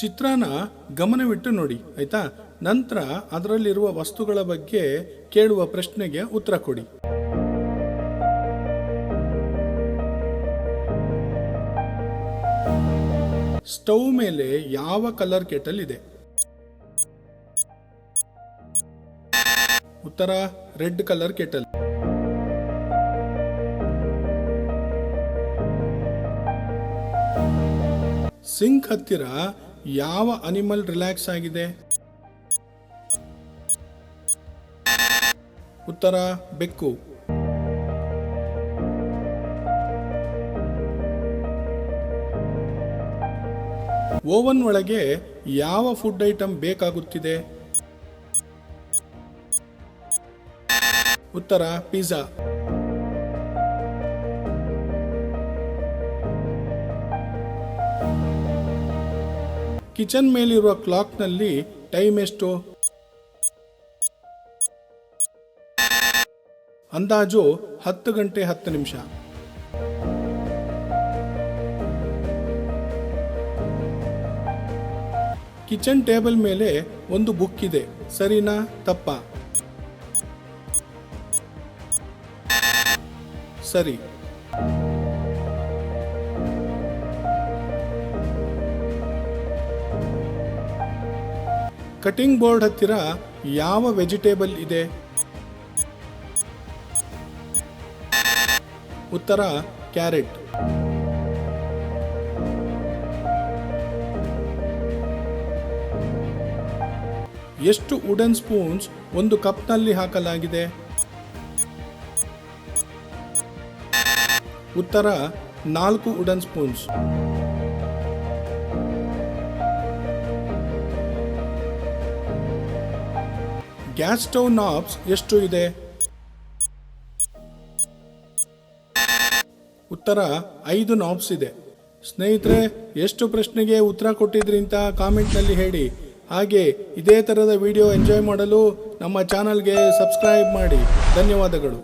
ಚಿತ್ರಾನ ಗಮನವಿಟ್ಟು ನೋಡಿ, ಆಯ್ತಾ? ನಂತರ ಅದರಲ್ಲಿರುವ ವಸ್ತುಗಳ ಬಗ್ಗೆ ಕೇಳುವ ಪ್ರಶ್ನೆಗೆ ಉತ್ತರ ಕೊಡಿ. ಸ್ಟವ್ ಮೇಲೆ ಯಾವ ಕಲರ್ ಕೆಟಲ್ ಇದೆ? ಉತ್ತರ, ರೆಡ್ ಕಲರ್ ಕೆಟಲ್. ಸಿಂಕ್ ಹತ್ತಿರ ಯಾವ ಅನಿಮಲ್ ರಿಲ್ಯಾಕ್ಸ್ ಆಗಿದೆ? ಉತ್ತರ ಬೆಕ್ಕು. ಓವನ್ ಒಳಗೆ ಯಾವ ಫುಡ್ ಐಟಮ್ ಬೇಕಾಗುತ್ತಿದೆ? ಉತ್ತರ ಪಿಜ್ಜಾ. ಕಿಚನ್ ಮೇಲಿರುವ ಕ್ಲಾಕ್ನಲ್ಲಿ ಟೈಮ್ ಎಷ್ಟು? ಅಂದಾಜು ಹತ್ತು ಗಂಟೆ ಹತ್ತು ನಿಮಿಷ. ಕಿಚನ್ ಟೇಬಲ್ ಮೇಲೆ ಒಂದು ಬುಕ್ ಇದೆ. ಸರಿನಾ? ತಪ್ಪ? ಸರಿ. ಕಟಿಂಗ್ ಬೋರ್ಡ್ ಹತ್ತಿರ ಯಾವ ವೆಜಿಟೇಬಲ್ ಇದೆ? ಉತ್ತರ, ಕ್ಯಾರೆಟ್. ಎಷ್ಟು ವುಡನ್ ಸ್ಪೂನ್ಸ್ ಒಂದು ಕಪ್ನಲ್ಲಿ ಹಾಕಲಾಗಿದೆ? ಉತ್ತರ, ನಾಲ್ಕು wooden spoons. Gas stove knobs ಎಷ್ಟು ಇದೆ? ಉತ್ತರ, ಐದು ನಾಬ್ಸ್ ಇದೆ. ಸ್ನೇಹಿತರೆ, ಎಷ್ಟು ಪ್ರಶ್ನೆಗೆ ಉತ್ತರ ಕೊಟ್ಟಿದ್ರಿ ಅಂತ ಕಾಮೆಂಟ್ನಲ್ಲಿ ಹೇಳಿ. ಹಾಗೆ, ಇದೇ ಥರದ ವಿಡಿಯೋ ಎಂಜಾಯ್ ಮಾಡಲು ನಮ್ಮ ಚಾನಲ್ಗೆ ಸಬ್ಸ್ಕ್ರೈಬ್ ಮಾಡಿ. ಧನ್ಯವಾದಗಳು.